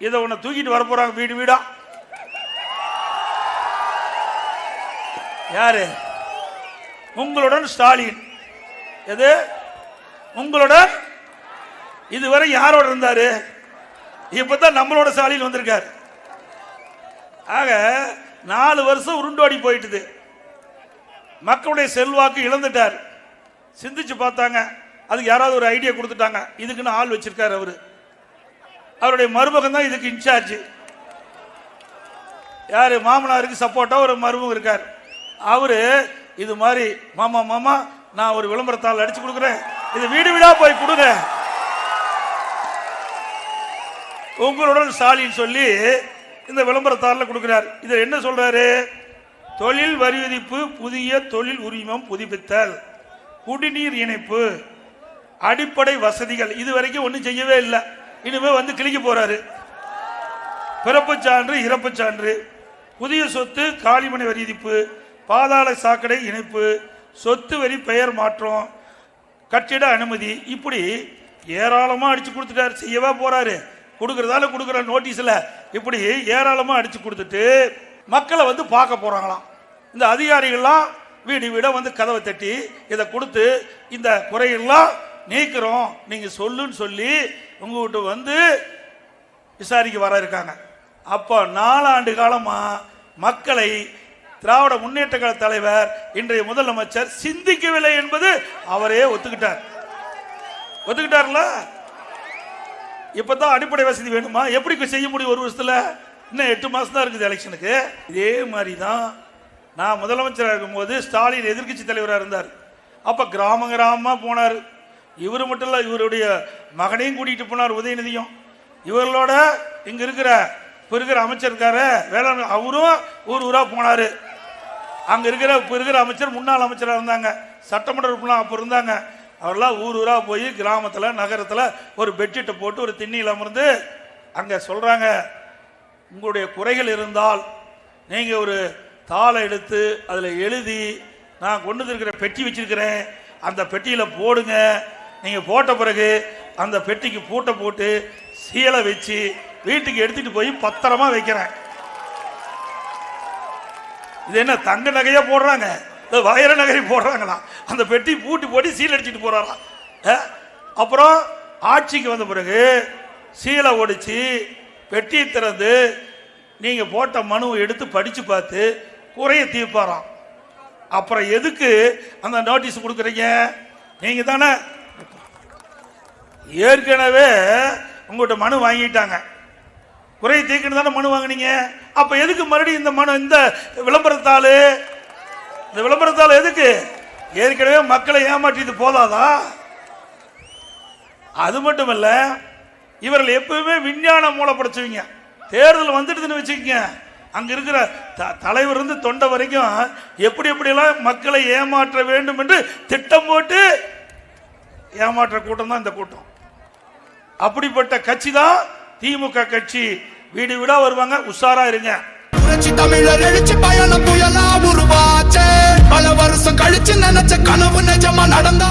இதை உன்னை தூக்கிட்டு வர போறாங்க வீடு வீடா? யாரு? உங்களுடன் ஸ்டாலின். எது? உங்களுடன்? இதுவரை யாரோட இருந்தாரு? இப்பதான் நம்மளோட ஸ்டாலின் வந்திருக்காரு. ஆக நாலு வருஷம் உருண்டோடி போயிட்டுது. மக்களுடைய செல்வாக்கு இழந்துட்டார். சிந்திச்சு பார்த்தாங்க. அதுக்கு யாராவது ஒரு ஐடியா கொடுத்துட்டாங்க. இதுக்குன்னு ஆள் வச்சிருக்காரு அவரு. அவருடைய மருமகன் தான் இதுக்கு இன்சார்ஜ். யார்? மாமனாருக்கு சப்போர்ட்டாக ஒரு மருமகம் இருக்கார். அவரு இது மாதிரி மாமா மாமா நான் ஒரு விளம்பரத்தால் அடிச்சு கொடுக்குறேன். இது வீடு வீடா போய் கொடுங்க. உங்களுடன் ஸ்டாலின் சொல்லி இந்த விளம்பரத்தாளில் கொடுக்குறார். இதில் என்ன சொல்கிறாரு தொழில் வரி விதிப்பு புதிய தொழில் உரிமம் புதுப்பித்தல் குடிநீர் இணைப்பு அடிப்படை வசதிகள். இது வரைக்கும் ஒன்றும் செய்யவே இல்லை. இனிமே வந்து கிழிக்க போறாரு. பிறப்புச் சான்று இறப்புச் சான்று. புதிய சொத்து காளிமனை வரி விதிப்பு பாதாள சாக்கடை இணைப்பு. சொத்து வரி பெயர் மாற்றம். கட்டிட அனுமதி. இப்படி ஏராளமாக அடிச்சு கொடுத்துட்டாரு. செய்யவே போறாரு. கொடுக்கறதால கொடுக்குற நோட்டீஸில். இப்படி ஏராளமாக அடிச்சு கொடுத்துட்டு மக்களை வந்து பார்க்க போறாங்களாம். இந்த அதிகாரிகள்லாம் வீடு வீடாக வந்து கதவை தட்டி இதை கொடுத்து இந்த குறையெல்லாம் நீக்கிறோம். நீங்க சொல்லுன்னு சொல்லி உங்ககிட்ட வந்து விசாரிக்க வர இருக்காங்க. அப்போ நாலாண்டு காலமா மக்களை திராவிட முன்னேற்ற கழக தலைவர் இன்றைய முதலமைச்சர் சிந்திக்கவில்லை என்பது அவரே ஒத்துக்கிட்டார். ஒத்துக்கிட்டார்ல? இப்பதான் அடிப்படை வசதி வேணுமா? எப்படி செய்ய முடியும் ஒரு வருஷத்துல? இன்னும் எட்டு மாசம் தான் இருக்குது எலெக்ஷனுக்கு. இதே மாதிரி தான் நான் முதலமைச்சராக இருக்கும்போது ஸ்டாலின் எதிர்க்கட்சி தலைவராக இருந்தார். அப்ப கிராம கிராமமா போனார். இவர் மட்டும் இல்ல இவருடைய மகனையும் கூட்டிட்டு போனார் உதயநிதியும். இவர்களோட இங்க இருக்கிற இப்ப இருக்கிற அமைச்சர் இருக்காரு வேளாண் அவரும் ஊர் ஊரா போனாரு. அங்க இருக்கிற இப்ப இருக்கிற அமைச்சர் முன்னாள் அமைச்சரா இருந்தாங்க. சட்டமன்ற உறுப்பினர் அப்ப இருந்தாங்க. அவரெல்லாம் ஊர் ஊரா போய் கிராமத்துல நகரத்துல ஒரு பெட்ஷீட்டை போட்டு ஒரு திண்ணியில் அமர்ந்து அங்க சொல்றாங்க உங்களுடைய குறைகள் இருந்தால் நீங்க ஒரு தாளை எடுத்து அதில் எழுதி நான் கொண்டு இருக்கிற பெட்டி வச்சிருக்கிறேன். அந்த பெட்டியில் போடுங்க. நீங்கள் போட்ட பிறகு அந்த பெட்டிக்கு பூட்டை போட்டு சீலை வச்சு வீட்டுக்கு எடுத்துகிட்டு போய் பத்திரமா வைக்கிறேன். இது என்ன தங்க நகையாக போடுறாங்க? இல்ல வைர நகரி போடுறாங்களா? அந்த பெட்டி பூட்டி போட்டு சீல் அடிச்சுட்டு போகிறாரா அப்புறம் ஆட்சிக்கு வந்த பிறகு சீலை ஒடிச்சு பெட்டியை திறந்து நீங்கள் போட்ட மனுவை எடுத்து படித்து பார்த்து குறைய தீர்ப்பாராம். அப்புறம் எதுக்கு அந்த நோட்டீஸ் கொடுக்குறீங்க? நீங்கள் தானே ஏற்கனவே உங்கள்கிட்ட மனு வாங்கிட்டாங்க. குறை தீர்க்கணும் தானே மனு வாங்குனீங்க? அப்போ எதுக்கு மறுபடியும் இந்த மனு இந்த விளம்பரத்தாள்? இந்த விளம்பரத்தாள் எதுக்கு? ஏற்கனவே மக்களை ஏமாற்றிட்டு போதாதா? அது மட்டும் இல்லை இவர்கள் எப்பவுமே விஞ்ஞான மூலப்படுத்துவீங்க தேர்தல் வந்துடுதுன்னு வச்சுக்கோங்க. அங்கே இருக்கிற த- தலைவர் இருந்து தொண்டை வரைக்கும் எப்படி எப்படியெல்லாம் மக்களை ஏமாற்ற வேண்டும் என்று திட்டம் போட்டு ஏமாற்ற கூட்டம் தான் இந்த கூட்டம். அப்படிப்பட்ட கட்சி தான் திமுக கட்சி. வீடு வீடா வருவாங்க உஷாரா இருங்க. புரட்சி தமிழர் எழுச்சி பயணம் புயலா உருவாச்சே. பல வருஷம் கழிச்சு நினைச்ச கனவு நிஜமா நடந்தா